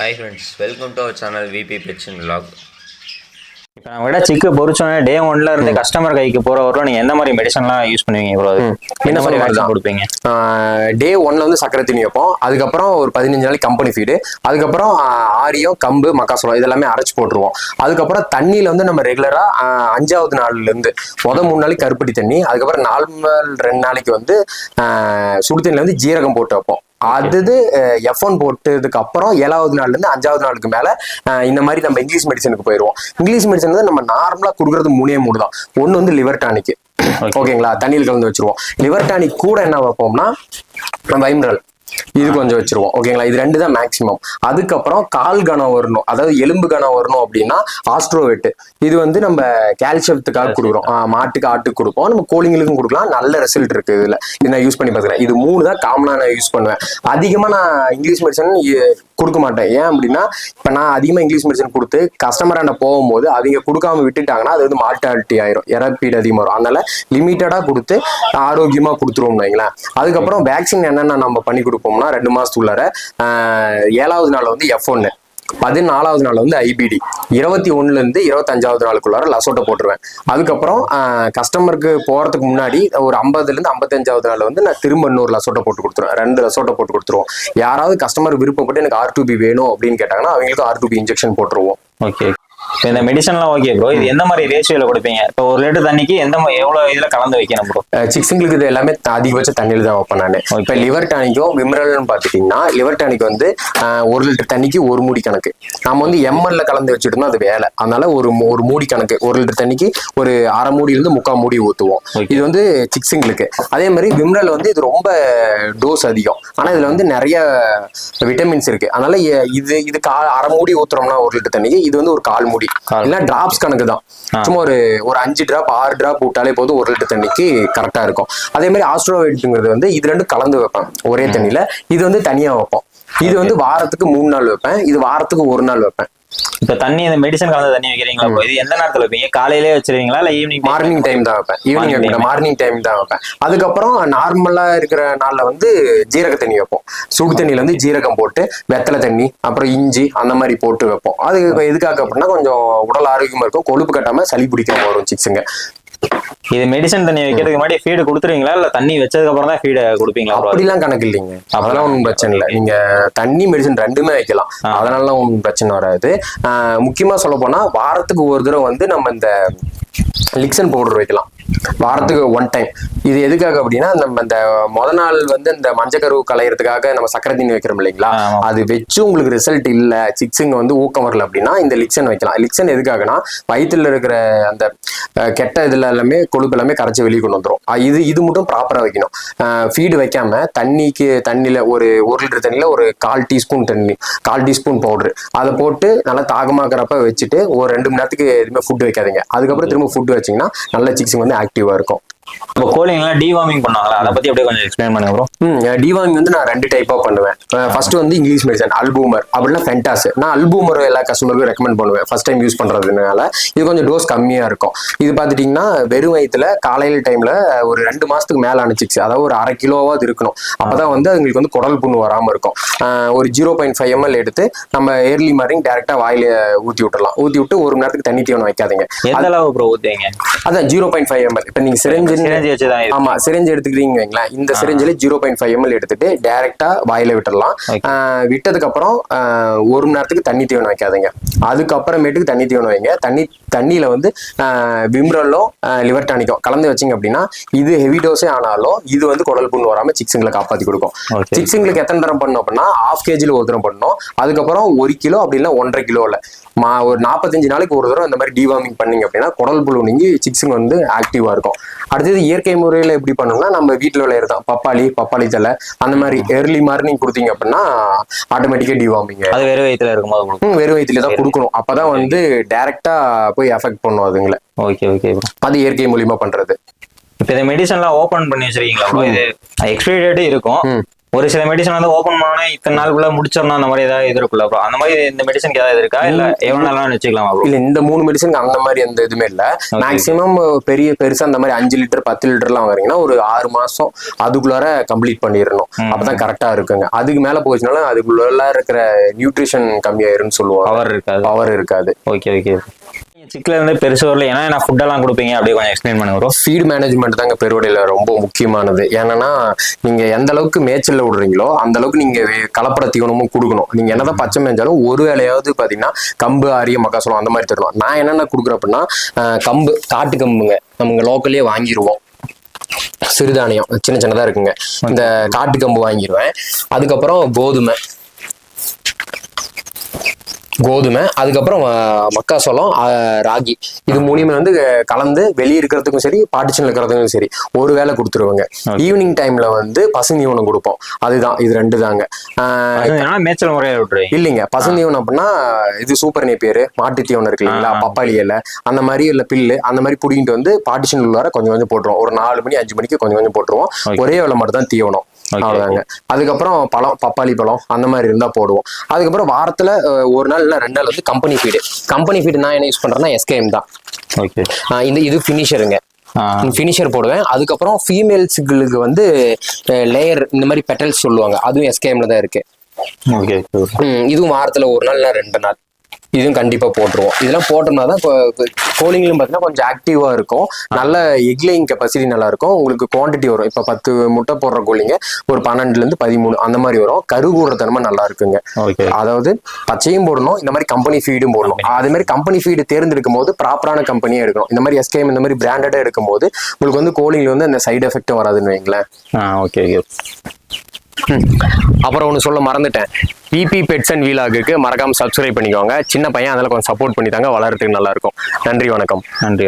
Hi friends welcome to our channel V P பெட்சன் vlog. இப்போ நம்ம விட சிக்கு பொறிச்சோன்னே டே ஒன்ல இருந்து கஸ்டமர் கைக்கு போற வரலும் நீங்க எந்த மாதிரி மெடிசன்லாம் யூஸ் பண்ணுவீங்க ப்ரோ என்ன மாதிரி வேக்சின் கொடுப்பீங்க? டே ஒன்ல வந்து சக்கரை தண்ணி வைப்போம். அதுக்கப்புறம் ஒரு பதினஞ்சு நாளைக்கு கம்பெனி ஃபீடு அதுக்கப்புறம் ஆரியம் கம்பு மக்காசோளம் இதெல்லாமே அரைச்சு போட்டுருவோம். அதுக்கப்புறம் தண்ணியில வந்து நம்ம ரெகுலரா அஞ்சாவது நாள்ல இருந்து முத மூணு நாளைக்கு கருப்பட்டி தண்ணி அதுக்கப்புறம் நார்மல் ரெண்டு நாளைக்கு வந்து சுடு தண்ணியில வந்து ஜீரகம் போட்டு வைப்போம். அது எஃப் ஒன் போட்டதுக்கு அப்புறம் ஏழாவது நாள்ல இருந்து அஞ்சாவது நாளுக்கு மேல இந்த மாதிரி நம்ம இங்கிலீஷ் மெடிசனுக்கு போயிடுவோம் இங்கிலீஷ் மெடிசன் வந்து நம்ம நார்மலா கொடுக்கறது மூணே மூணு தான். ஒன்னு வந்து லிவர் டானிக் ஓகேங்களா தண்ணியில் கலந்து வச்சிருவோம். லிவர் டானிக் கூட என்ன வைப்போம்னா நம்ம வைம்ரல் இது கொஞ்சம் வச்சிருவோம். ஓகேங்களா இது ரெண்டு தான் மேக்ஸிமம் அதுக்கப்புறம் கால் கணம் வரணும். அதாவது எலும்பு கணம் வரணும் அப்படின்னா ஆஸ்ட்ரோவேட் இது வந்து நம்ம கால்சியத்துக்காக கொடுக்குறோம். மாட்டுக்கு ஆட்டுக்கு கொடுப்போம். நம்ம கோழிங்களுக்கும் கொடுக்கலாம். நல்ல ரிசல்ட் இருக்கு இதுல. இது நான் யூஸ் பண்ணி பார்த்துக்கிறேன் இது மூணு தான் காமனா நான் யூஸ் பண்ணுவேன். அதிகமா நான் இங்கிலீஷ் மெடிசன் கொடுக்க மாட்டேன். ஏன் அப்படின்னா இப்ப நான் அதிகமா இங்கிலீஷ் மெடிசன் கொடுத்து கஸ்டமராண்ட போகும்போது அவங்க கொடுக்காம விட்டுட்டாங்கன்னா அது வந்து மார்டாலிட்டி ஆயிரும். இறப்பீடு அதிகமாக வரும். அதனால லிமிட்டடா கொடுத்து ஆரோக்கியமா கொடுத்துருவோம் வைங்களேன். அதுக்கப்புறம் வேக்சின் என்னென்ன நம்ம பண்ணி கொடுப்போம்னா ரெண்டு மாசத்துக்குள்ளார ஏழாவது நாள் வந்து எஃப் ஒன்னு பதினாலாவது நாள் வந்து ஐபிடி இருபத்தி ஒண்ணுல இருந்து இருபத்தஞ்சாவது நாளுக்குள்ளார லசோட்டை போட்டுருவேன். அதுக்கப்புறம் கஸ்டமருக்கு போறதுக்கு முன்னாடி ஒரு ஐம்பதுல இருந்து ஐம்பத்தஞ்சாவது நாள் வந்து நான் திரும்ப இன்னொரு லசோட்டை போட்டு கொடுத்துருவேன். ரெண்டு லசோட்டை போட்டு கொடுத்துருவோம். யாராவது கஸ்டமர் விருப்பப்பட்டு எனக்கு ஆர் டூபி வேணும் அப்படின்னு கேட்டாங்கன்னா அவங்களுக்கு ஆர் டூபி இன்ஜெக்ஷன் போட்டுருவோம். ஓகே இப்போ இந்த மெடிசன்லாம் ஓகே ப்ரோ இது எந்த மாதிரி ரேஷியோல கொடுப்பீங்க? இப்போ ஒரு லிட்டர் தண்ணிக்கு எந்த எவ்வளவு இதுல கலந்து வைக்கணும் ப்ரோ சிக்ஸுங்களுக்கு இது எல்லாமே அதிகபட்ச தண்ணியில் தான் வைப்பேன் நான். இப்போ லிவர் டானிக்கும் விம்ரல்னு பார்த்துட்டிங்கன்னா லிவர் டானிக் வந்து ஒரு லிட்டர் தண்ணிக்கு ஒரு மூடி கணக்கு. நம்ம வந்து எம்எல்ல கலந்து வச்சுட்டு இருந்தோம் அது வேலை. அதனால ஒரு ஒரு மூடி கணக்கு. ஒரு லிட்டர் தண்ணிக்கு ஒரு அரை மூடியிலிருந்து முக்கால் மூடி ஊற்றுவோம். இது வந்து சிக்ஸுங்களுக்கு அதே மாதிரி விம்ரல் வந்து இது ரொம்ப டோஸ் அதிகம். ஆனால் இதில் வந்து நிறைய விட்டமின்ஸ் இருக்கு. அதனால இது இது கா அரை மூடி ஊத்துறோம்னா ஒரு லிட்டர் தண்ணிக்கு இது வந்து ஒரு கால் மூடி கால். இல்லை டிராப்ஸ் கணக்கு தான். சும்மா ஒரு ஒரு அஞ்சு டிராப் ஆறு டிராப் விட்டாலே போதும் ஒரு லிட்டர் தண்ணிக்கு கரெக்டா இருக்கும். அதே மாதிரி ஆஸ்ட்ரோவைட்டுங்கிறது வந்து இது ரெண்டும் கலந்து வைப்பேன். ஒரே தண்ணியில. இது வந்து தனியா வைப்போம். இது வந்து வாரத்துக்கு மூணு நாள் வைப்பேன். இது வாரத்துக்கு ஒரு நாள் வைப்பேன். இப்போ தண்ணி இந்த மெடிசன் கலந்து தண்ணி வைக்கிறீங்களா? இது எந்த நேரத்துல வைப்பீங்க? காலையிலே வச்சிருவீங்களா இல்ல ஈவினிங் மார்னிங் டைம் தான் வைப்பேன். Evening time. மார்னிங் டைம் தான் வைப்பேன். அதுக்கப்புறம் நார்மலா இருக்கிற நாள்ல வந்து ஜீரக தண்ணி வைப்போம். சுடு தண்ணியில வந்து ஜீரகம் போட்டு வெத்தலை தண்ணி அப்புறம் இஞ்சி அந்த மாதிரி போட்டு வைப்போம். அது எதுக்காக அப்படின்னா கொஞ்சம் உடல் ஆரோக்கியமா இருக்கும். கொழுப்பு கட்டாம சளி பிடிக்காம வரும் சிக்ஸுங்க இது மெடிசன் தண்ணி வைக்கிறதுக்கு முன்னாடி ஃபீடு கொடுத்துருவீங்களா? இல்ல தண்ணி வச்சதுக்கு அப்புறம் தான் ஃபீடு கொடுப்பீங்களா? அப்படிலாம் கணக்கு இல்லைங்க. அதெல்லாம் ஒன்றும் பிரச்சனை இல்லை. நீங்க தண்ணி மெடிசன் ரெண்டுமே வைக்கலாம். ஆ. அதனால ஒன்றும் பிரச்சனை வராது. முக்கியமா சொல்ல போனா வாரத்துக்கு ஒரு தடவை வந்து நம்ம இந்த லிக்சன் பவுடர் வைக்கலாம். வாரத்துக்கு ஒன் டைம் இது எதுக்காக அப்படின்னா நம்ம இந்த முத நாள் வந்து இந்த மஞ்சக்கருவு களையறதுக்காக நம்ம சக்கரை தண்ணி வைக்கிறோம் இல்லைங்களா. அது வச்சு உங்களுக்கு ரிசல்ட் இல்ல. சிக்ஸுங்க வந்து ஊக்கம் வரல அப்படின்னா இந்த லிக்சன் வைக்கலாம். லிக்சன் எதுக்காகனா வயித்துல இருக்கிற அந்த கெட்ட இதுல எல்லாமே கொழுப்பு எல்லாமே கரைச்சி வெளியே கொண்டு வந்துரும். அஹ், இது இது மட்டும் ப்ராப்பரா வைக்கணும். ஃபீடு வைக்காம தண்ணிக்கு தண்ணியில ஒரு ஒரு லிட்டர் தண்ணியில ஒரு கால் டீஸ்பூன் தண்ணி கால் டீஸ்பூன் பவுடர் அதை போட்டு நல்லா தாகமாக்குறப்ப வச்சுட்டு ஒரு ரெண்டு மணி நேரத்துக்கு எதுவுமே ஃபுட் வைக்காதீங்க. அதுக்கப்புறம் திரும்ப ஃபுட் வச்சீங்கன்னா நல்ல சிக்ஸுங்க வந்து ஆக்டிவா இருக்கும். இப்போ கோழிங்கெல்லாம் டிவார்மிங் பண்ணுவாங்களா? அதை பத்தி அப்படியே கொஞ்சம் எக்ஸ்பிளைன் பண்ணுங்க ப்ரோ ம் டிவாமிங் வந்து நான் ரெண்டு டைப்பா பண்ணுவேன். ஃபர்ஸ்ட் வந்து இங்கிலீஷ் மெடிசன் அல்பூமர் அப்படின்னா ஃபென்டாஸ் நான் அல்பூமர் எல்லா கஸ்டமருக்கும் ரெக்கமெண்ட் பண்ணுவேன். ஃபர்ஸ்ட் டைம் யூஸ் பண்றதுனால இது கொஞ்சம் டோஸ் கம்மியா இருக்கும். இது பார்த்துட்டீங்கன்னா வெறும் வயிற்றுல காலையில டைம்ல ஒரு ரெண்டு மாசத்துக்கு மேல அனுச்சிச்சு அதாவது ஒரு அரை கிலோவாவது இருக்கணும். அப்பதான் வந்து அதுங்களுக்கு வந்து குடல் புண்ணு வராம இருக்கும். ஒரு ஜீரோ பாயிண்ட் ஃபைவ் எம்எல் எடுத்து நம்ம ஏர்லி மார்னிங் டேரக்டா வாயில ஊத்தி விட்டுறலாம். ஊத்தி விட்டு ஒரு மணி நேரத்துக்கு தண்ணி தீவனம் வைக்காதீங்க. எந்த அளவு ப்ரோ ஊத்துவீங்க? அதான் ஜீரோ பாயிண்ட் ஃபைவ் எம்எல் இப்போ நீங்க சிரஞ்சு சிரஞ்சி ஆமா சிரஞ்சு எடுத்துக்கிறீங்க வைங்களேன். இந்த சிரஞ்சில ஜீரோ பாயிண்ட் ஃபைவ் எம்எல் எடுத்துட்டு டைரக்டா வாயில. ஆஹ் விட்டதுக்கு அப்புறம் ஒரு மணி நேரத்துக்கு தண்ணி தீவனம் வைக்காதீங்க. அதுக்கப்புறமேட்டுக்கு தண்ணி தீவனம் வைங்க. தண்ணி தண்ணியில வந்து விம்ரலும் லிவர் டானிக்கும் கலந்து வச்சீங்க அப்படின்னா இது ஹெவி டோஸே ஆனாலும் இது வந்து குடல் புண்ணு வராம சிக்ஸுங்களை காப்பாத்தி கொடுக்கும். சிக்ஸுங்களுக்கு எத்தனை தரம் பண்ணோம் அப்படின்னா ஹாஃப் கேஜில ஒரு தரம் பண்ணணும் அதுக்கப்புறம் ஒரு கிலோ அப்படி இல்லை ஒன்றரை கிலோல மா ஒரு நாற்பத்தஞ்சு நாளைக்கு ஒரு தடவை இந்த மாதிரி டிவார்மிங் பண்ணீங்க அப்படின்னா குடல் புழு நீங்கி சிக்ஸுங்க வந்து ஆக்டிவா இருக்கும். அடுத்தது இயற்கை முறையில எப்படி பண்ணணும்னா நம்ம வீட்டில் விளையிறதான் பப்பாளி பப்பாளி தலை அந்த மாதிரி ஏர்லி மார்னிங் கொடுத்தீங்க அப்படின்னா ஆட்டோமேட்டிக்கா டிவார்மிங் அது வெறும் வயித்துல இருக்கும்போது வெறும் வயிற்றுல தான் கொடுக்கணும். அப்பதான் வந்து டைரக்டா போய் எஃபெக்ட் பண்ணும் அதுங்களை. ஓகே ஓகே அது இயற்கை மூலியமா பண்றது. இப்போ இந்த மெடிசன்லாம் ஓபன் பண்ணி வச்சிருக்கீங்களா? இது எக்ஸ்பைரி டேட் இருக்கும். ஒரு சில மெடிசன் வந்து ஓபன் பண்ணா இத்தனை நாளுக்குள்ள முடிச்சிடணும் அந்த மாதிரி ஏதாவது இது இருக்குல்ல ப்ரோ அந்த மாதிரி இந்த மெடிசனுக்கு ஏதாவது இருக்கா? இல்ல எவ்வளவு நாளும் வச்சுக்கலாம் ப்ரோ இல்ல இந்த மூணு மெடிசனுக்கு அந்த மாதிரி எந்த இதுவுமே இல்ல. மேக்சிமம் பெரிய பெருசா அந்த மாதிரி அஞ்சு லிட்டர் பத்து லிட்டர்லாம் வாங்குறீங்கன்னா ஒரு ஆறு மாசம் அதுக்குள்ளார கம்ப்ளீட் பண்ணிடணும். அப்பதான் கரெக்டா இருக்குங்க. அதுக்கு மேல போச்சுனால அதுக்குள்ள இருக்கிற நியூட்ரிஷன் கம்மியாயிருன்னு சொல்லுவாங்க. பவர் இருக்காது. பவர் இருக்காது. ஓகே ஓகே சிக்கல இருந்து பெருசு வரல. ஏன்னா நான் ஃபுட் எல்லாம் கொடுப்பீங்க. அப்படியே கொஞ்சம் எக்ஸ்பிளைன் பண்ணுங்க ப்ரோ ஃபீட் மேனேஜ்மெண்ட் தாங்க பெருவடையில ரொம்ப முக்கியமானது. ஏன்னா நீங்க எந்த அளவுக்கு மேய்ச்சல்ல விடுறீங்களோ அந்த அளவுக்கு நீங்க கலப்பட தீவனமும் கொடுக்கணும். நீங்க என்னதான் பச்சை மேய்ஞ்சாலும் ஒரு வேலையாவது பாத்தீங்கன்னா கம்பு ஆரிய மக்காசோளம் அந்த மாதிரி தரணும் நான் என்னென்ன கொடுக்குறேன் அப்படின்னா கம்பு காட்டு கம்புங்க. நம்ம லோக்கல்லே வாங்கிடுவோம் சிறுதானியம் சின்ன சின்னதா இருக்குங்க. இந்த காட்டு கம்பு வாங்கிடுவேன் அதுக்கப்புறம் கோதுமை. கோதுமை அதுக்கப்புறம் மக்காசோளம் ராகி. இது மூணுமே வந்து கலந்து வெளியே இருக்கிறதுக்கும் சரி பார்ட்டிஷன் இருக்கிறதுக்கும் சரி ஒரு வேளை கொடுத்துருவாங்க. ஈவினிங் டைம்ல வந்து பசுந்தீவனம் கொடுப்போம். அதுதான் இது ரெண்டு தாங்க. மேய்ச்சல் முறையை விட்டுருவீங்க. இல்லைங்க. பசுந்தீவனம் அப்படின்னா இது சூப்பர் நேப்பியர் மாட்டு தீவனம் இருக்கு இல்லைங்களா? பப்பாளி இலை அந்த மாதிரி இல்ல பில்லு அந்த மாதிரி புடிங்கிட்டு வந்து பார்ட்டிஷன் உள்ளார கொஞ்சம் கொஞ்சம் போட்டுருவோம். ஒரு நாலு மணி அஞ்சு மணிக்கு கொஞ்சம் கொஞ்சம் போட்டுருவோம். ஒரே வேலை மட்டும் தான் தீவனம். Okay. அவ்வளவுதாங்க. அதுக்கப்புறம் பழம் பப்பாளி பழம் அந்த மாதிரி இருந்தா போடுவோம். அதுக்கப்புறம் வாரத்துல ஒரு நாள் இல்ல ரெண்டு நாள் வந்து கம்பெனி ஃபீடு கம்பெனி ஃபீடு நான் என்ன யூஸ் பண்றேன்னா எஸ்கேஎம் தான். ஓகே இந்த இது ஃபினிஷருங்க ஃபினிஷர் போடுவேன். அதுக்கப்புறம் ஃபீமேல்ஸுகளுக்கு வந்து லேயர் இந்த மாதிரி பெட்டல்ஸ் சொல்லுவாங்க. அதுவும் எஸ்கேஎம்ல தான் இருக்கு. ஓகே இதுவும் வாரத்துல ஒரு நாள் ரெண்டு நாள். இதுவும் கண்டிப்பா போட்டுருவோம். இதெல்லாம் போட்டோம்னா தான் கோலிங்லும் பார்த்தீங்கன்னா கொஞ்சம் ஆக்டிவா இருக்கும். நல்ல எக்லைங் கெப்பாசிட்டி நல்லா இருக்கும் உங்களுக்கு குவாண்டிட்டி வரும். இப்போ பத்து முட்டை போடுற கோழிங்க ஒரு பன்னெண்டுல இருந்து பதிமூணு அந்த மாதிரி வரும். கரு கூடுற தன்மை நல்லா இருக்குங்க அதாவது பச்சையும் போடணும் இந்த மாதிரி கம்பெனி ஃபீடும் போடணும். அதே மாதிரி கம்பெனி ஃபீடு தேர்ந்தெடுக்கும் போது ப்ராப்பரான கம்பெனியே எடுக்கணும். இந்த மாதிரி எஸ்கேஎம் இந்த மாதிரி பிராண்டடா எடுக்கும் போது உங்களுக்கு வந்து கோலிங்ல வந்து அந்த சைடு எஃபெக்டும் வராதுன்னு வைங்களேன். ஓகே. அப்புறம் ஒன்று சொல்ல மறந்துட்டேன். பிபி பெட்ஸ் அண்ட் வீலாகுக்கு மறக்காமல் சப்ஸ்கிரைப் பண்ணிக்கோங்க. சின்ன பையன் அதெல்லாம் கொஞ்சம் சப்போர்ட் பண்ணி தாங்க வளர்றதுக்கு நல்லாயிருக்கும் நன்றி வணக்கம். நன்றி.